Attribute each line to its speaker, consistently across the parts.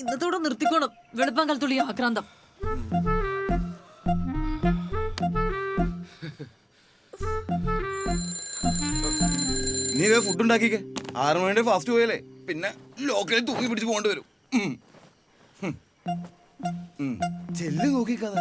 Speaker 1: ഇന്നത്തോടെ നിർത്തിക്കോണം. വെളുപ്പം കാലത്തുള്ളി ആക്രാന്തം.
Speaker 2: നീ വേ ഫുഡ് ഉണ്ടാക്കിക്കേ. ആറു മണിയുടെ ഫാസ്റ്റ് പോയല്ലേ. പിന്നെ ലോക്കലിൽ തൂക്കി പിടിച്ച് പോകേണ്ടി വരും. ചെല്ല് നോക്കിക്കഥ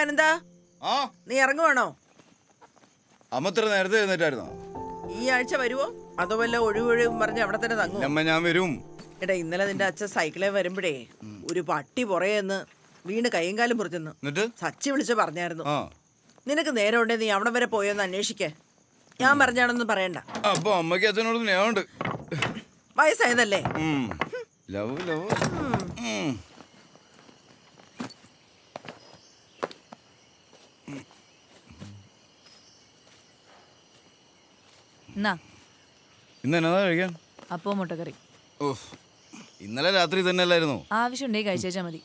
Speaker 3: വിവേകാനന്ദ
Speaker 2: ആ.
Speaker 3: നീ ഇറങ്ങുവാണോ?
Speaker 2: അമ്മത്ര നേരത്തെ എഴുന്നേറ്റായിരുന്നോ?
Speaker 3: ഈ ആഴ്ച വരുവോ? അതോ വല്ല ഒഴിവൊഴിവും പറഞ്ഞ് അവിടെ തന്നെ തങ്ങും
Speaker 2: അമ്മ ഞാൻ വരും.
Speaker 3: എടാ ഇന്നലെ നിന്റെ അച്ഛൻ സൈക്കിളിൽ വരുമ്പോഴേ ഒരു പട്ടി പുറയെന്ന് വീണ് കൈയും കാലും മുറിച്ചെന്ന്
Speaker 2: എന്നിട്ട്?
Speaker 3: സച്ചി വിളിച്ച് പറഞ്ഞായിരുന്നു.
Speaker 2: ആ.
Speaker 3: നിനക്ക് നേരം ഉണ്ടേ നീ അവിടെ വരെ പോയോന്ന് അന്വേഷിക്കേ. ഞാൻ പറഞ്ഞാണെന്ന് പറയണ്ട.
Speaker 2: അപ്പൊ അമ്മയ്ക്ക് അച്ഛനോട് സ്നേഹമുണ്ട്
Speaker 3: വയസ്സായതല്ലേ?
Speaker 2: Love love. ഉം.
Speaker 1: എന്നാ
Speaker 2: ഇന്ന് എന്നതാ കഴിക്കാൻ?
Speaker 1: അപ്പോ മുട്ടക്കറി.
Speaker 2: ഓഹ് ഇന്നലെ രാത്രി തന്നെ അല്ലായിരുന്നോ?
Speaker 1: ആവശ്യമുണ്ടെങ്കിൽ കഴിച്ചേച്ചാൽ മതി.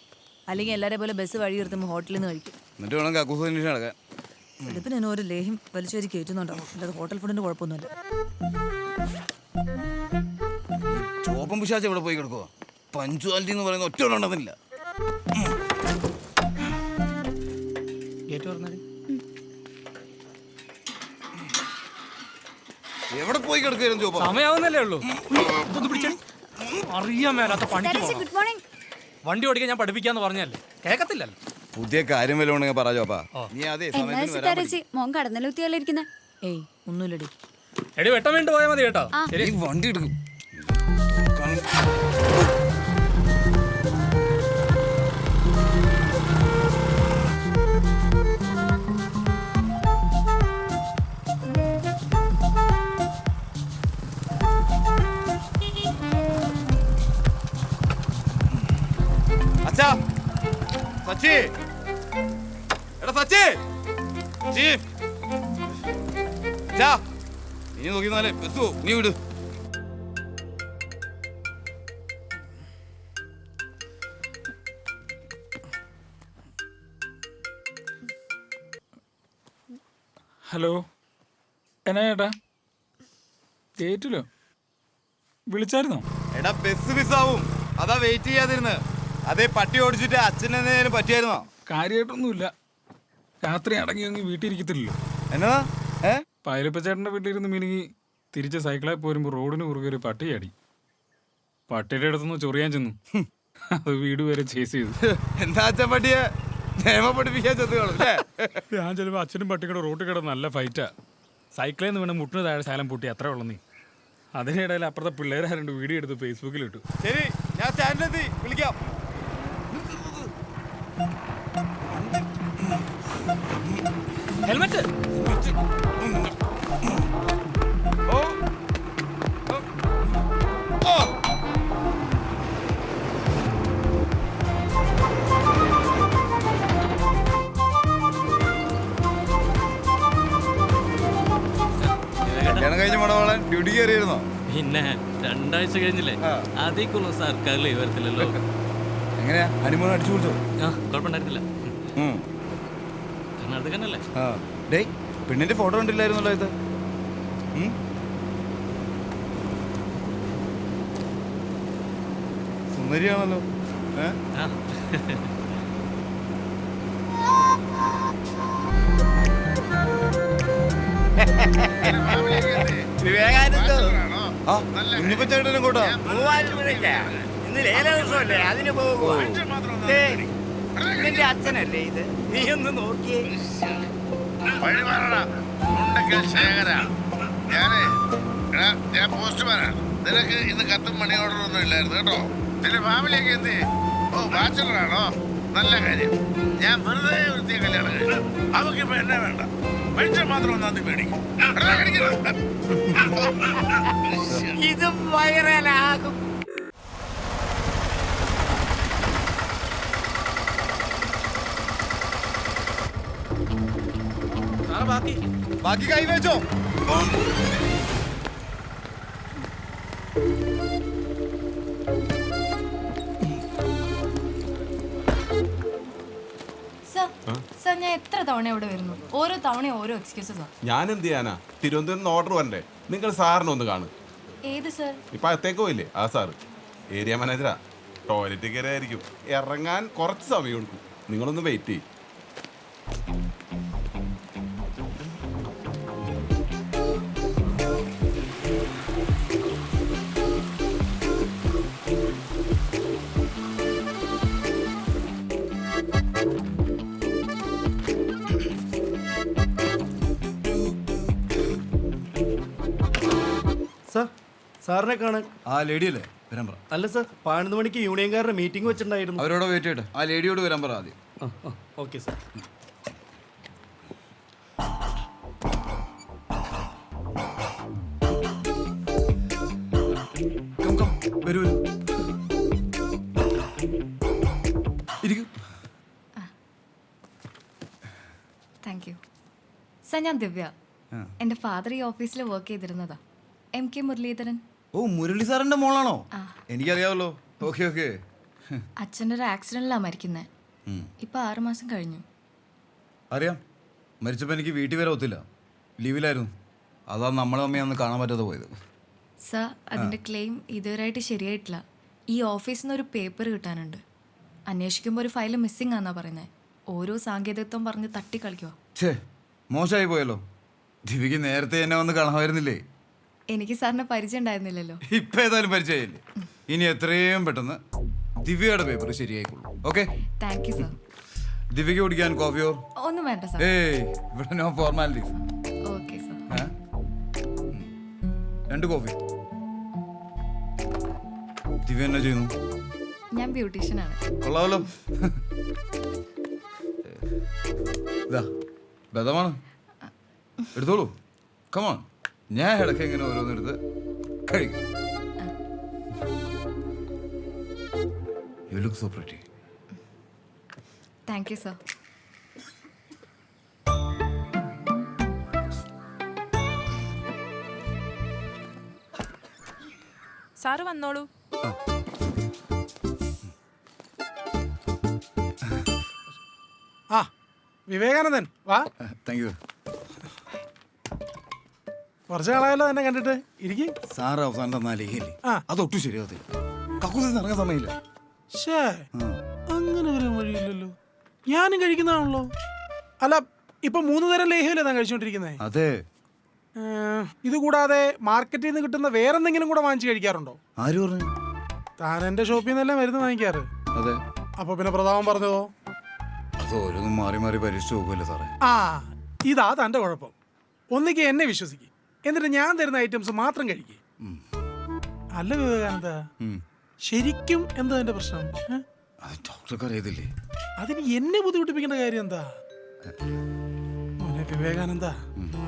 Speaker 1: അല്ലെങ്കിൽ എല്ലാരെ പോലെ ബസ് വഴി നിർത്തുമ്പോൾ ഹോട്ടലിൽ നിന്ന് കഴിക്കും.
Speaker 2: എന്നിട്ട് വേണം കക്കൂസ് അന്വേഷിച്ച് നടക്കാൻ.
Speaker 1: വെളുപ്പിന് എന്നെ ഒരു ലേഹ്യം വലിച്ചേരി കയറ്റുന്നുണ്ടാവും അല്ലാതെ ഹോട്ടൽ ഫുഡിന്റെ കുഴപ്പമൊന്നുമില്ല.
Speaker 2: ചോപ്പം പിശാച്ച് എവിടെ പോയി കിടക്കുക പഞ്ച്വാലിറ്റി എന്ന് പറയുന്ന ഒറ്റ ഉണ്ടെന്നില്ല.
Speaker 4: ഗേറ്റ് തുറന്നടി
Speaker 2: എവിടെ പോയി കിടക്കുകയാണ് ചോപ്പ
Speaker 4: സമയാവുന്നല്ലേ ഉള്ളൂ. ഇതൊന്ന് പിടിച്ചേ. അറിയാൻ മേലാത്ത പണിക്ക് പോണം.
Speaker 5: ഗുഡ് മോർണിംഗ്
Speaker 4: വണ്ടി ഓടിക്കാൻ ഞാൻ പഠിപ്പിക്കാന്ന് പറഞ്ഞല്ലേ? കേക്കത്തില്ലല്ലോ.
Speaker 2: പുതിയ കാര്യം വല്ലതും ഉണ്ടെങ്കിൽ പറ ചോപ്പാ നീ അതെ
Speaker 5: എന്നാ
Speaker 2: സമയത്തിന് വരാൻ
Speaker 5: സിത്താരച്ചി മോൻ കടന്നലുത്തിയല്ലേ ഇരിക്കുന്നെ?
Speaker 1: ഏയ് ഒന്നുമില്ലടി.
Speaker 4: എടി വെട്ടം വേണ്ടി പോയാൽ മതി കേട്ടോ.
Speaker 2: പഠി. വണ്ടി എടുക്കും. സച്ചി. എടാ സച്ചി. സച്ചി ചാ ഇനി നോക്കി നാലേ ബസ് നീ വിട്.
Speaker 6: ഹലോ. എന്നാ ചേട്ടാ? കേറ്റില്ലോ. വിളിച്ചായിരുന്നോ?
Speaker 2: എടാ ബസ് മിസ്സാവും അതാ വെയിറ്റ് ചെയ്യാതിരുന്ന്. അതേ പട്ടി ഓടിച്ചിട്ട് അച്ഛനെന്തെങ്കിലും പറ്റിയായിരുന്നോ?
Speaker 6: കാര്യമായിട്ടൊന്നുമില്ല രാത്രി അടങ്ങി അങ്ങ് വീട്ടിൽ ഇരിക്കത്തില്ലല്ലോ.
Speaker 2: എന്നതാ ഏ?
Speaker 6: ചേട്ടന്റെ വീട്ടിലിരുന്ന് മിനുങ്ങി തിരിച്ച് സൈക്കിളായി പോരുമ്പോൾ റോഡിന് കുറുകെ ഒരു പട്ടി ചാടി. പട്ടിയുടെ അടുത്തുനിന്ന് ചൊറിയാൻ ചെന്നു. അത് വീട് വരെ ചേസ് ചെയ്തു.
Speaker 2: എന്താ അച്ഛൻ പട്ടിയെ? നിയമ പഠിപ്പിക്കാൻ ചെന്ന് കാണും അല്ലേ?
Speaker 6: ഞാൻ ചിലപ്പോൾ അച്ഛനും പട്ടിയുടെ റോട്ടിൽ കിടന്ന് നല്ല ഫൈറ്റാ സൈക്കിളിൽ നിന്ന് വീണ് മുട്ടിന് താഴെ ശാലം പൊട്ടി അത്രേ ഉള്ളു നീ. അതിനിടയിൽ അപ്പുറത്തെ പിള്ളേരാരുണ്ട് വീഡിയോ എടുത്ത് ഫേസ്ബുക്കിൽ ഇട്ടു.
Speaker 2: ശരി ഞാൻ സ്റ്റാൻഡിലെത്തി വിളിക്കാം.
Speaker 4: ഹെൽമെറ്റ്.
Speaker 2: കല്യാണം കഴിഞ്ഞ ഡ്യൂട്ടി കയറിയിരുന്നോ?
Speaker 7: പിന്നെ രണ്ടാഴ്ച കഴിഞ്ഞില്ലേ. അതേക്കുള്ള സർക്കാർ ലീവ് വരത്തില്ലല്ലോ
Speaker 2: എങ്ങനെയാ? ഹണിമൂൺ അടിച്ചു കൊടുത്തോ
Speaker 7: ആ കുഴപ്പമുണ്ടായിരുന്നില്ല.
Speaker 2: ആ. ഡേയ് പെണ്ണിന്റെ ഫോട്ടോ കണ്ടില്ലായിരുന്നല്ലോ ഇത്. ഉം? സുന്ദരിയാണല്ലോ. ഏ?
Speaker 7: ആ.
Speaker 2: ആ കുഞ്ഞിപ്പച്ചേട്ടനും കൂട്ടാ.
Speaker 8: ഇന്ന് ലേല ദിവസമല്ലേ അതിന് പോകുക
Speaker 9: നിന്റെ അച്ഛനല്ലേ ഇത്? നീ ഒന്ന് നോക്കിയേ.
Speaker 8: വഴിമാറടാ. ഉണ്ടെങ്കിൽ ശേഖര. ഞാനേ എടാ ഞാൻ പോസ്റ്റ്മാനാണ് നിനക്ക് ഇന്ന് കത്തും മണി ഓർഡർ ഒന്നും ഇല്ലായിരുന്നു കേട്ടോ? നിന്റെ ഫാമിലിയൊക്കെ എന്ത്? ഓ ബാച്ചലറാണോ നല്ല കാര്യം. ഞാൻ വെറുതെ വൃത്തിയെ കല്യാണം കഴിച്ചു. അവർക്ക് ഇപ്പൊ എന്നെ വേണ്ട. മനുഷ്യൻ മാത്രം ഒന്നാം തീയതി മേടിക്കും.
Speaker 9: ഇത് വൈറലാകും
Speaker 2: ബാക്കി. കൈ വെച്ചോ.
Speaker 10: സർ ഞാൻ എത്ര തവണ ഇവിടെ വരുന്നു? ഓരോ തവണ ഓരോ എക്സ്ക്യൂസസാ
Speaker 11: ഞാൻ എന്ത് ചെയ്യാനാ? തിരുവനന്തപുരം ഓർഡർ വരണ്ടേ? നിങ്ങൾ സാറിനെ ഒന്ന് കാണും.
Speaker 10: ഏത് സർ?
Speaker 11: ഇപ്പൊ അകത്തേക്കോ ഇല്ലേ ആ സാറ്. ഏരിയ മാനേജറാ ടോയ്ലറ്റ് കയറിയായിരിക്കും. ഇറങ്ങാൻ കുറച്ച് സമയം എടുക്കും നിങ്ങളൊന്ന് വെയിറ്റ് ചെയ്യും.
Speaker 9: സാറിനെ കാണാൻ
Speaker 2: ആ ലേഡി അല്ലേ? വരാൻ പറ.
Speaker 9: അല്ല സർ പതിനൊന്ന് മണിക്ക് യൂണിയൻകാരുടെ മീറ്റിംഗ് വെച്ചിട്ടുണ്ടായിരുന്നു.
Speaker 2: അവരോട് വെയിറ്റ് ചെയ്യട്ടെ. ആ ലേഡിയോട് വരാൻ പറ ആദ്യം.
Speaker 9: ഓക്കെ സർ
Speaker 2: കം കം വരൂ വരൂ. ഇരിക്കൂ.
Speaker 10: താങ്ക് യു സർ ഞാൻ ദിവ്യ. എന്റെ ഫാദർ ഈ ഓഫീസിൽ വർക്ക് ചെയ്തിരുന്നതാ. M K Muraleedharan.
Speaker 2: ഓ മുരളി സാറിന്റെ മോളാണോ? എനിക്കറിയാവല്ലോ. Okay okay.
Speaker 10: അച്ഛന്റെ ഒരു ആക്സിഡന്റിലാണ് മരിക്കുന്നത് ഇപ്പൊ ആറു മാസം കഴിഞ്ഞു.
Speaker 2: അറിയാം. മരിച്ചപ്പോൾ എനിക്ക് വീട്ടിൽ വരെ ഒത്തില്ല. ലീവിലായിരുന്നു. അതാ നമ്മളെ അമ്മയെ അന്ന് കാണാൻ പറ്റാതെ പോയത്.
Speaker 10: സർ അതിന്റെ ക്ലെയിം ഇതുവരെയായിട്ട് ശരിയായിട്ടില്ല. ഈ ഓഫീസിൽ നിന്ന് ഒരു പേപ്പർ കിട്ടാനുണ്ട്. അന്വേഷിക്കുമ്പോൾ ഒരു ഫയൽ മിസ്സിംഗ് ആണെന്നാ പറയുന്നത് ഓരോ സാങ്കേതികത്വം പറഞ്ഞ് തട്ടിക്കളിക്കുക
Speaker 2: ഛേ മോശമായി പോയല്ലോ. ദിവ്യക്ക് നേരത്തെ എന്നെ വന്ന് കാണാമായിരുന്നില്ലേ?
Speaker 10: എനിക്ക് സാറിനെ പരിചയം ഉണ്ടായിരുന്നില്ലല്ലോ.
Speaker 2: ഇപ്പൊ ഏതായാലും പരിചയമില്ലേ? ഇനി എത്രയും പെട്ടെന്ന് ദിവ്യയുടെ പേപ്പർ ശരിയായിക്കോളൂ ഓക്കെ
Speaker 10: താങ്ക് യു സർ
Speaker 2: ദിവ്യക്ക് കുടിക്കാൻ കോഫിയോ
Speaker 10: ഒന്നും വേണ്ട സാർ
Speaker 2: ഏയ് ഇവിടെ നോ ഫോർമാലിറ്റീസ്
Speaker 10: ഓക്കെ സാർ
Speaker 2: രണ്ട് കോഫി ദിവ്യ എന്നാ ചെയ്യുന്നു?
Speaker 10: ഞാൻ ബ്യൂട്ടീഷ്യനാണ്
Speaker 2: കൊള്ളാമല്ലോ. ഇതാ ബദമാണ്. എടുത്തോളൂ. കമോൺ ഞാൻ ഇടയ്ക്ക് ഇങ്ങനെ ഓരോന്നെടുത്ത് കഴിക്കും. You look so pretty
Speaker 10: thank you sir
Speaker 1: sir വന്നോളൂ.
Speaker 12: ആ. വിവേകാനന്ദൻ വാ.
Speaker 2: താങ്ക് യു
Speaker 12: കുറച്ച് നാളായല്ലോ എന്നെ കണ്ടിട്ട്. ഇരിക്കും.
Speaker 2: സാറ് അവസാനം
Speaker 12: ആ.
Speaker 2: അതൊട്ടും ശരിയാവത്തില്ല കക്കൂസിൽ ഇറങ്ങാൻ സമയമില്ല.
Speaker 12: ഷേ അങ്ങനെ ഒരു വഴിയില്ലല്ലോ. ഞാനും കഴിക്കുന്നതാണല്ലോ. അല്ല ഇപ്പൊ മൂന്ന് തരം ലേഹ്യല്ലേ താൻ കഴിച്ചുകൊണ്ടിരിക്കുന്നത്
Speaker 2: അതെ.
Speaker 12: ഇത് കൂടാതെ മാർക്കറ്റിൽ നിന്ന് കിട്ടുന്ന വേറെന്തെങ്കിലും കൂടെ വാങ്ങിച്ചു കഴിക്കാറുണ്ടോ?
Speaker 2: ആര് പറഞ്ഞു?
Speaker 12: താൻ എന്റെ ഷോപ്പിൽ നിന്നല്ലേ മരുന്ന് വാങ്ങിക്കാറ്?
Speaker 2: അതെ.
Speaker 12: അപ്പൊ പിന്നെ പ്രതാപം പറഞ്ഞതോ?
Speaker 2: അത് ഓരോന്നും മാറി മാറി പരീക്ഷിച്ച് നോക്കുമല്ലോ സാറേ?
Speaker 12: ആ ഇതാ തന്റെ കുഴപ്പം. ഒന്നിക്ക് എന്നെ വിശ്വസിക്കും. എന്നിട്ട് ഞാൻ തരുന്ന ഐറ്റംസ് മാത്രം കഴിക്കും. അല്ല വിവേകാനന്ദ ശരിക്കും എന്താ എന്റെ പ്രശ്നം? ഏ?
Speaker 2: അത് ഡോക്ടർക്ക് അറിയത്തില്ലേ?
Speaker 12: അതിന് എന്നെ ബുദ്ധിമുട്ടിപ്പിക്കേണ്ട കാര്യം എന്താ? മോനെ വിവേകാനന്ദ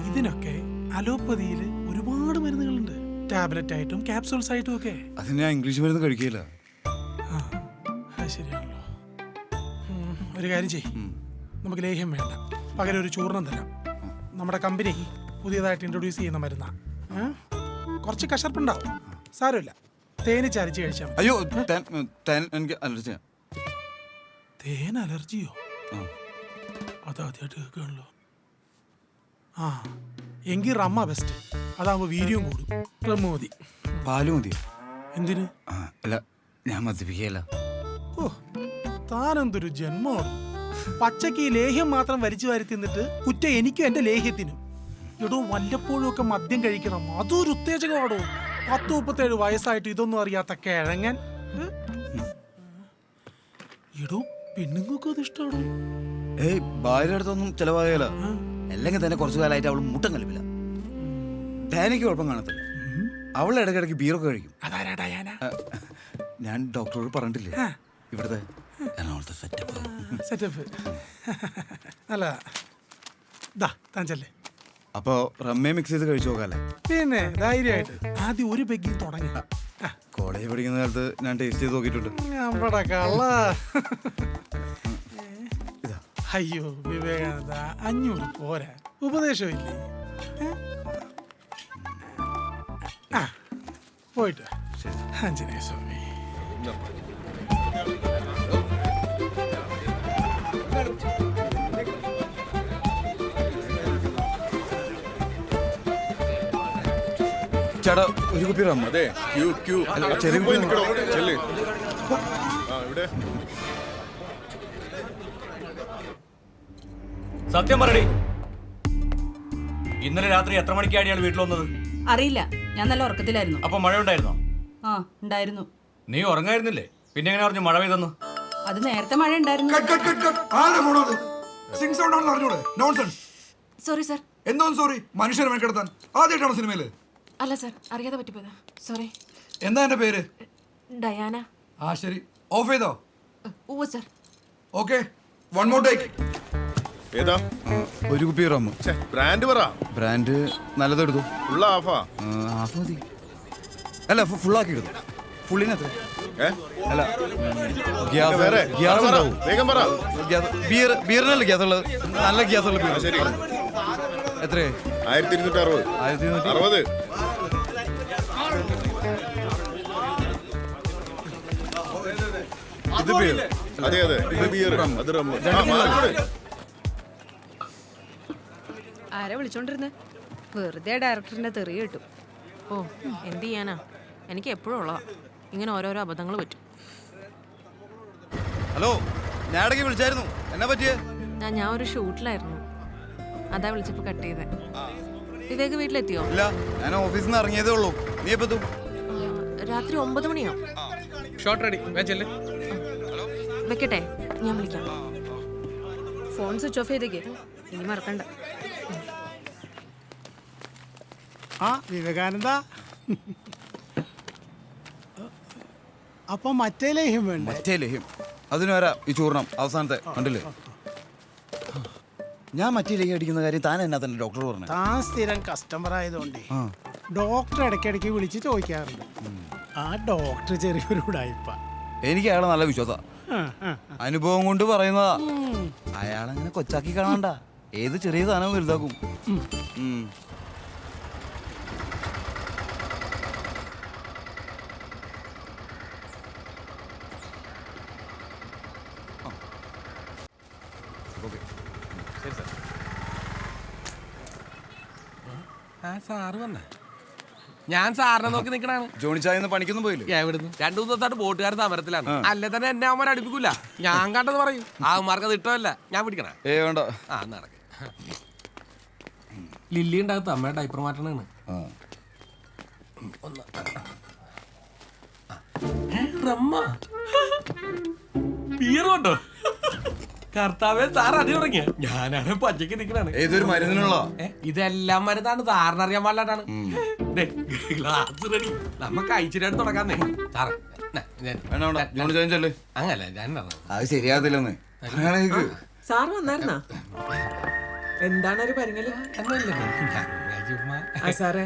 Speaker 12: ഇതിനൊക്കെ അലോപ്പതിയിൽ ഒരുപാട് മരുന്നുകളുണ്ട്. ടാബ്ലറ്റ് ആയിട്ടും ക്യാപ്സൂൾസ് ആയിട്ടും ഒക്കെ.
Speaker 2: അത് ഞാൻ ഇംഗ്ലീഷ് മരുന്ന് കഴിക്കില്ല
Speaker 12: ആ അത് ശരിയാണല്ലോ. ഉം, ഒരു കാര്യം ചെയ് നമുക്ക് ലേഹ്യം വേണ്ട. പകരം ഒരു ചൂർണം തരാം. നമ്മുടെ കമ്പനി പുതിയതായിട്ട് ഇൻട്രൊഡ്യൂസ് ചെയ്യുന്ന മരുന്നാ. ഏ? കുറച്ച് കശർപ്പുണ്ടാവും. സാരമില്ല. തേന് ചരിച്ച് കഴിച്ചാൽ മതി.
Speaker 2: അയ്യോ തേൻ തേൻ എനിക്ക് അലർജി
Speaker 12: തേൻ അലർജിയോ. അതാദ്യമായിട്ട് കേൾക്കുകയാണല്ലോ ആ എങ്കിൽ റമ്മ ബെസ്റ്റ് അതാകുമ്പോൾ വീര്യവും കൂടും. റമ്മ മതി.
Speaker 2: പാൽ മതി
Speaker 12: എന്തിന്?
Speaker 2: ആ, അല്ല ഞാൻ മദ്യപിക്കുകയല്ല.
Speaker 12: ഓ താനെന്തൊരു ജന്മമാണ്. പച്ചക്ക് ഈ ലേഹ്യം മാത്രം വലിച്ചു വാരി തിന്നിട്ട് കുറ്റ എനിക്കും എന്റെ ലേഹ്യത്തിനും. എടോ വല്ലപ്പോഴും ഒക്കെ മദ്യം കഴിക്കണം. അതൊരു ഉത്തേജകമാടോ? പത്ത് മുപ്പത്തേഴ് വയസ്സായിട്ട് ഇതൊന്നും അറിയാത്ത കിഴങ്ങൻ. ഇടോ എടോ പെണ്ണുങ്ങൾക്കും അത് ഇഷ്ടമാണോ
Speaker 2: ഏയ് ഭാര്യ അടുത്തൊന്നും ചെലവാകല. അല്ലെങ്കിൽ തന്നെ കുറച്ചു കാലമായിട്ട് അവൾ മുട്ടം കലിപ്പില്ല. ഡയാനയ്ക്ക് കുഴപ്പം കാണത്തില്ല. അവൾ ഇടയ്ക്കിടയ്ക്ക് ബീറൊക്കെ കഴിക്കും.
Speaker 12: അതാരാ ഡയാന?
Speaker 2: ഞാൻ ഡോക്ടറോട് പറഞ്ഞിട്ടില്ലേ? ഇവിടുത്തെ എറണാകുളത്തെ സെറ്റപ്പ്
Speaker 12: സെറ്റപ്പ് അല്ല ദാ താൻ ചെല്ലേ.
Speaker 2: അപ്പോ റമ്മേ മിക്സ് ചെയ്ത് കഴിച്ചു നോക്കാല്ലേ?
Speaker 12: പിന്നെ ധൈര്യമായിട്ട്. ആദ്യം ഒരു പെഗ്ഗിൽ തുടങ്ങി.
Speaker 2: കോളേജ് പഠിക്കുന്ന കാലത്ത് ഞാൻ ടേസ്റ്റ് ചെയ്ത് നോക്കിയിട്ടുണ്ട്.
Speaker 12: അയ്യോ വിവേകാനന്ദ അഞ്ഞൂറ് പോരാ. ഉപദേശമില്ലേ? പോയിട്ട്. ആഞ്ജനേയ സ്വാമി.
Speaker 2: ചേട്ടാ ഒരു കുപ്പി റം
Speaker 8: അതെ ക്യൂ ക്യൂ.
Speaker 2: ചെറിയ
Speaker 8: ചെല്ല്. ഇവിടെ.
Speaker 9: സത്യം പറയടി. ഇന്നലെ രാത്രി എത്ര മണിക്കാണ് ഇയാൾ വീട്ടിൽ വന്നത്?
Speaker 1: അറിയില്ല. ഞാൻ നല്ല ഉറക്കത്തിലായിരുന്നു.
Speaker 9: അപ്പൊ മഴ ഉണ്ടായിരുന്നോ?
Speaker 1: ആ ഉണ്ടായിരുന്നു.
Speaker 9: നീ ഉറങ്ങായിരുന്നില്ലേ? പിന്നെ എങ്ങനെ പറഞ്ഞു മഴ പെയ്തെന്ന്?
Speaker 1: അത് നേരത്തെ മഴ ഉണ്ടായിരുന്നു.
Speaker 10: സോറി സർ
Speaker 13: എന്തോ സോറി മനുഷ്യരെ കിടത്താൻ ആദ്യമായിട്ടാണോ സിനിമയിൽ?
Speaker 10: അല്ല സാർ അറിയാതെ പറ്റിപ്പോയതാ. സോറി
Speaker 13: എന്താ എന്റെ പേര്?
Speaker 10: ഡയാന.
Speaker 13: ആ ശരി. ഓഫ് ചെയ്തോ?
Speaker 10: ഓ sir.
Speaker 13: Okay one more take
Speaker 8: ഏതാ?
Speaker 2: ഒരു കുപ്പി റമ്മ.
Speaker 8: ബ്രാൻഡ് പറ.
Speaker 2: ബ്രാൻഡ് നല്ലതെടുത്തു
Speaker 8: ഉള്ള ആഫാ
Speaker 2: ഹാഫ് മതി. അല്ല ഫുൾ ആക്കി എടുത്തു? ഫുള്ളിനത്ര
Speaker 8: ഏ?
Speaker 2: അല്ല
Speaker 8: ഗ്യാസ് വേറെ.
Speaker 2: ഗ്യാസ്
Speaker 8: പറ, പറ.
Speaker 2: ഉണ്ടാവും.
Speaker 8: വേഗം പറ.
Speaker 2: ബിയർ ബിയറിനല്ല ഗ്യാസ് ഉള്ളത് നല്ല ഗ്യാസ് ഉള്ള ബിയർ.
Speaker 8: ശരി.
Speaker 2: എത്രയായി?
Speaker 8: ആയിരത്തി ഇരുന്നൂറ്റി അറുപത്
Speaker 2: ആയിരത്തി ഇരുന്നൂറ്റി
Speaker 8: അറുപത്.
Speaker 2: ഇത് ബിയർ
Speaker 8: അതെ അതെ. ഇത് ബിയർ അത് റമ്മ് ആ, മാറിക്കൂടെ?
Speaker 4: ആരാ വിളിച്ചോണ്ടിരുന്നെ? വെറുതെ ഡയറക്ടറിന്റെ തെറി കിട്ടും.
Speaker 14: ഓ എന്ത് ചെയ്യാനാ? എനിക്ക് എപ്പോഴും ഉള്ളതാ. ഇങ്ങനെ ഓരോരോ അബദ്ധങ്ങൾ പറ്റും.
Speaker 2: ഹലോ ഞാൻ ഇടയ്ക്ക് വിളിച്ചായിരുന്നു. എന്നാ പറ്റിയേ?
Speaker 14: ഞാൻ ഞാൻ ഒരു ഷൂട്ടിലായിരുന്നു. അതാ വിളിച്ചപ്പോ കട്ട് ചെയ്തേ. വിവേക് വീട്ടിലെത്തിയോ?
Speaker 2: ഇല്ല ഞാൻ ഓഫീസിൽ നിന്ന് ഇറങ്ങിയതേ ഉള്ളൂ. നീ എപ്പോ എത്തും?
Speaker 14: ആ, രാത്രി ഒമ്പത് മണിയോ
Speaker 12: ഷോർട്ട് റെഡി. വെച്ചല്ലേ
Speaker 14: വെക്കട്ടെ ഞാൻ വിളിക്കാം.
Speaker 4: ഫോൺ സ്വിച്ച് ഓഫ് ചെയ്തേക്ക്. ഇനി മറക്കണ്ട.
Speaker 12: ആ വിവേകാനന്ദ. അപ്പൊ മറ്റേ ലേഹ്യം വേണ്ട?
Speaker 2: മറ്റേ ലഹ്യം. അതിന് വരാ ഈ ചൂർണം അവസാനത്തെ കണ്ടില്ലേ? ഞാൻ മറ്റേ ലഹ്യം അടിക്കുന്ന കാര്യം താൻ എന്നാ തന്നെ ഡോക്ടർ പറഞ്ഞു?
Speaker 12: താൻ സ്ഥിരം കസ്റ്റമർ ആയതുകൊണ്ടേ ഡോക്ടർ ഇടയ്ക്കിടയ്ക്ക് വിളിച്ച് ചോദിക്കാറുണ്ട്. ആ ഡോക്ടർ ചെറിയൊരു ഉടായിപ്പ.
Speaker 2: എനിക്ക് അയാളെ നല്ല വിശ്വാസ. അനുഭവം കൊണ്ട് പറയുന്നതാ. അയാളങ്ങനെ കൊച്ചാക്കി കാണണ്ട. ഏത് ചെറിയ സാധനവും വലുതാക്കും.
Speaker 9: സാറ് വന്നേ. ഞാൻ സാറിനെ നോക്കി നിക്കണാണ്
Speaker 2: ജോണി ചായ ഇന്ന് പണിക്കൊന്നും പോയില്ലേ?
Speaker 9: എവിടുന്ന് രണ്ടു മൂന്ന് ദിവസമായിട്ട് ബോട്ടുകാർ സമരത്തിലാണ്. അല്ലെ തന്നെ എന്നെ അവന്മാർ അടുപ്പിക്കൂല. ഞാൻ കണ്ടത് പറയും. അവന്മാർക്ക് അത് ഇഷ്ടമല്ല. ഞാൻ പിടിക്കണ.
Speaker 2: ഏ വേണ്ട.
Speaker 9: ആ നടക്ക. ലില്ലി ഉണ്ടാകത്ത അമ്മയുടെ ഡൈപ്പർ മാറ്റണാണ്. റമ്മ. ബീറുണ്ടോ? കർത്താവേ സാർ അതി തുടങ്ങിയ ഞാനാണ് പച്ചക്ക് നിക്കണാണ്
Speaker 2: ഏതൊരു മരുന്നിനുള്ള?
Speaker 9: ഇതെല്ലാം മരുന്നാണ്. സാറിനറിയാൻ പാടില്ലാട്ടാണ്. ഗ്ലാസ് റെഡി നമുക്ക് അയച്ചിട്ട് തുടങ്ങാന്നേ സാറേ ന, ഞാൻ-.
Speaker 2: അത് ശരിയാകത്തില്ലെന്ന്.
Speaker 14: സാർ വന്നായിരുന്നാ? എന്താണ് ഒരു പരിങ്ങൽ സാറേ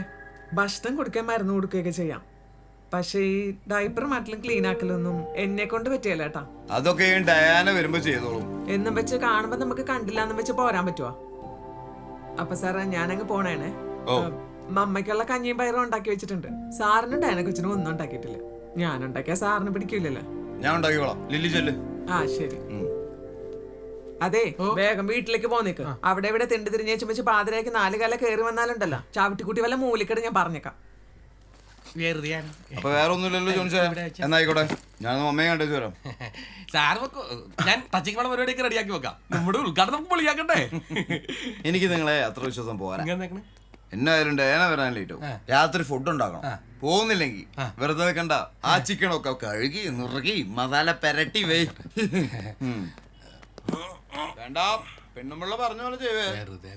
Speaker 14: ഭക്ഷണം കൊടുക്കാൻ മരുന്ന് കൊടുക്കുകയൊക്കെ ചെയ്യാം. പക്ഷേ ഈ ഡൈപ്പർ മാറ്റലും ക്ലീൻ ആക്കലൊന്നും എന്നെ കൊണ്ട് പറ്റിയല്ല കേട്ടാ
Speaker 2: അതൊക്കെ ഈ ഡയാന വരുമ്പോ ചെയ്തോളും.
Speaker 14: എന്നും വെച്ച് കാണുമ്പോ നമുക്ക് കണ്ടില്ല എന്നും വെച്ച് പോരാൻ പറ്റുവാ? അപ്പൊ സാറേ ഞാനങ്ങ് പോണേണേ.
Speaker 2: ഓ.
Speaker 14: മമ്മയ്ക്കുള്ള കഞ്ഞിയും പയറും ഉണ്ടാക്കി വെച്ചിട്ടുണ്ട്. സാറിനും ഡയാന കൊച്ചിനും ഒന്നും ഉണ്ടാക്കിയിട്ടില്ല. ഞാൻ ഉണ്ടാക്കിയ സാറിന് പിടിക്കില്ലല്ലോ
Speaker 2: ഞാൻ ഉണ്ടാക്കിക്കോളാം. ലില്ലി ചെല്ല്.
Speaker 14: ആ ശരി.
Speaker 2: ഉം.
Speaker 14: അതെ വേഗം വീട്ടിലേക്ക് പോന്നേക്ക് അവിടെ ഇവിടെ തിണ്ടി തിരിഞ്ഞേച്ചും വെച്ച് പാതിരയ്ക്ക് നാല് കാല കയറി വന്നാലുണ്ടല്ലോ. ചാവിട്ടിക്കുട്ടി വല്ല മൂലിക്കട ഞാൻ പറഞ്ഞേക്കാം.
Speaker 2: അപ്പൊ വേറെ ഒന്നുമില്ലല്ലോ ജോൺ ചായ എന്നായിക്കോട്ടെ. ഞാൻ അമ്മയെ കണ്ടേച്ച് വരാം.
Speaker 9: സാർ ഞാൻ ടച്ചിങ് പച്ചക്കുള്ള പരിപാടിയൊക്കെ റെഡിയാക്കി വെക്കാം. നമ്മുടെ ഉദ്ഘാടനം പൊളിയാക്കട്ടെ
Speaker 2: എനിക്ക് നിങ്ങളെ അത്ര വിശ്വാസം പോരാ. എന്നായാലും ഡേന വരാൻ ലേറ്റ് രാത്രി ഫുഡ് ഉണ്ടാക്കണം. പോകുന്നില്ലെങ്കിൽ വെറുതെ നിൽക്കണ്ട ആ ചിക്കനൊക്കെ കഴുകി നുറുകി മസാല പെരട്ടി വേ വേണ്ട. പെണ്ണുമ്പിള്ള പറഞ്ഞ പോലെ ചെയ്യേ.
Speaker 9: വെറുതെ